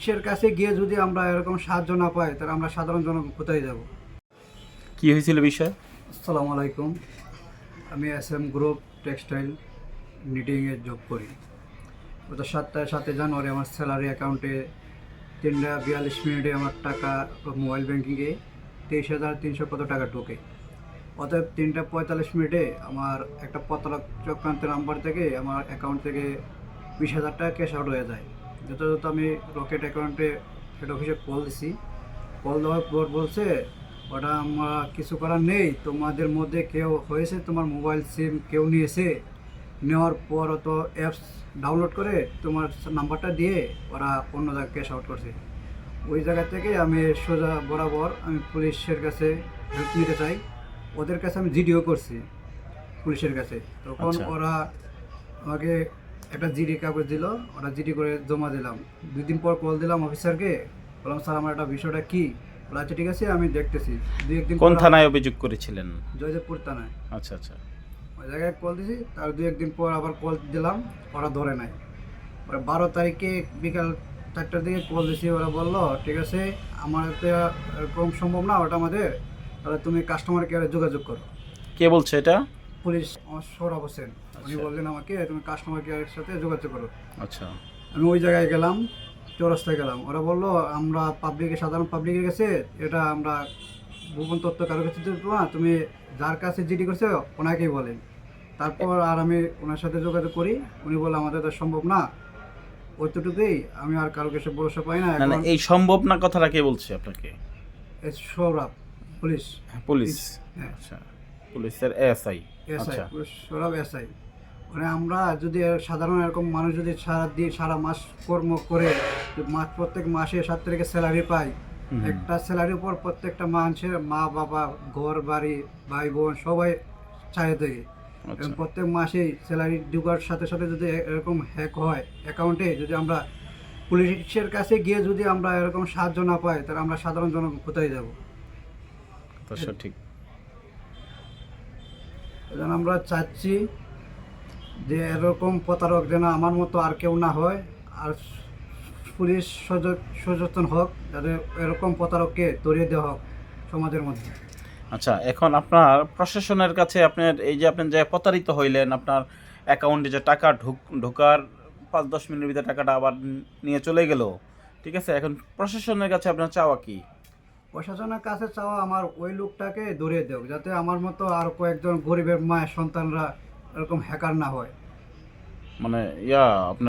পুলিশের কাছে গিয়ে যদি আমরা এরকম সাহায্য না পাই তাহলে আমরা সাধারণ জন কোথায় যাব? কি হয়েছিল বিষয়? আসসালামু আলাইকুম। আমি এস এম গ্রুপ টেক্সটাইল নিটিংয়ে জব করি। গত সাতটা সাতই জানুয়ারি আমার স্যালারি অ্যাকাউন্টে তিনটা বিয়াল্লিশ মিনিটে আমার টাকা মোবাইল ব্যাঙ্কিংয়ে তেইশ হাজার তিনশো কত টাকা ঢোকে। অতএব তিনটা পঁয়তাল্লিশ মিনিটে আমার একটা পতলক চক্রান্ত নাম্বার থেকে আমার অ্যাকাউন্ট থেকে বিশ হাজার টাকা ক্যাশ আউট হয়ে যায়। যথাযথ আমি রকেট অ্যাকাউন্টে হেড অফিসে কল দিছি। কল দেওয়ার পর বলছে ওটা আমার কিছু করার নেই তোমাদের মধ্যে কেউ হয়েছে তোমার মোবাইল সিম কেউ নিয়েছে। নেওয়ার পর অত অ্যাপস ডাউনলোড করে তোমার নাম্বারটা দিয়ে ওরা অন্য জায়গায় ক্যাশ আউট করছে। ওই জায়গা থেকে আমি সোজা বরাবর আমি পুলিশের কাছে হেল্প নিতে চাই। ওদের কাছে আমি জিডিও করছি পুলিশের কাছে। তখন আচ্ছা। ওরা আমাকে একটা জিডি কাগজ দিল ওটা জিডি করে জমা দিলাম। দুই দিন পর কল দিলাম অফিসারকে বললাম স্যার আমার একটা বিষয়টা কি? বলে আচ্ছা ঠিক আছে আমি দেখতেছি। দুই একদিন কোন থানায় অভিযোগ করেছিলেন? জয়দেবপুর থানায়। আচ্ছা আচ্ছা। ওই জায়গায় কল দিছি তার দুই একদিন পর আবার কল দিলাম ওরা ধরে নাই। ওরা বারো তারিখে বিকাল চারটার দিকে কল দিছি ওরা বলল ঠিক আছে আমার তো এরকম সম্ভব না ওটা আমাদের। তাহলে তুমি কাস্টমার কেয়ারে যোগাযোগ করো। কে বলছে এটা? পুলিশ আমার সৌরভ হোসেন উনি আচ্ছা। বললেন আমাকে তুমি কাস্টমার কেয়ারের সাথে যোগাযোগ করো। আচ্ছা। আমি ওই জায়গায় গেলাম চৌরাস্তায় গেলাম। ওরা বলল আমরা পাবলিকে সাধারণ পাবলিকের কাছে এটা আমরা গোপন তত্ত্ব কারও কাছে না। তুমি যার কাছে জিডি করছে ওনাকেই বলেন। তারপর আর আমি ওনার সাথে যোগাযোগ করি। উনি বলল আমাদের তো সম্ভব না। ওইটুকুই আমি আর কারও কাছে ভরসা পাই না। এই সম্ভব না কথাটা কে বলছে আপনাকে? সৌরভ পুলিশ। হ্যাঁ, পুলিশ হ্যাঁ। আচ্ছা। পুলিশের এসআই। এসআই আচ্ছা। এসআই। মানে আমরা যদি সাধারণ এরকম মানুষ যদি সারা দিন সারা মাস কর্ম করে মাস প্রত্যেক মাসে সাত তারিখে স্যালারি পাই একটা স্যালারির উপর প্রত্যেকটা মানুষের মা বাবা ঘর বাড়ি ভাই বোন সবাই চায় থেকে আচ্ছা। প্রত্যেক মাসেই স্যালারি ঢুকার সাথে সাথে যদি এরকম হ্যাক হয় অ্যাকাউন্টে যদি আমরা পুলিশের কাছে গিয়ে যদি আমরা এরকম সাহায্য না পাই তাহলে আমরা সাধারণ জন কোথায় যাব? তো সঠিক। এজন্য আমরা চাচ্ছি যে এরকম প্রতারক যেন আমার মতো আর কেউ না হয়, আর পুলিশ সচেতন হোক, যাতে এরকম প্রতারককে তরিয়ে দেওয়া হোক সমাজের মধ্যে। আচ্ছা এখন আপনার প্রশাসনের কাছে আপনার এই যে আপনি যে প্রতারিত হইলেন, আপনার অ্যাকাউন্টে যে টাকা ঢুক, ঢোকার পাঁচ দশ মিনিটের ভিতরে টাকাটা আবার নিয়ে চলে গেল, ঠিক আছে? এখন প্রশাসনের কাছে আপনার চাওয়া কি? প্রশাসনের কাছে চাওয়া আমার ওই লোকটাকে দূরে দেওক যাতে আমার মতো আর কয়েকজন গরিবের মায়ের সন্তানরা এরকম হ্যাকার না হয়। মানে ইয়া, আপনার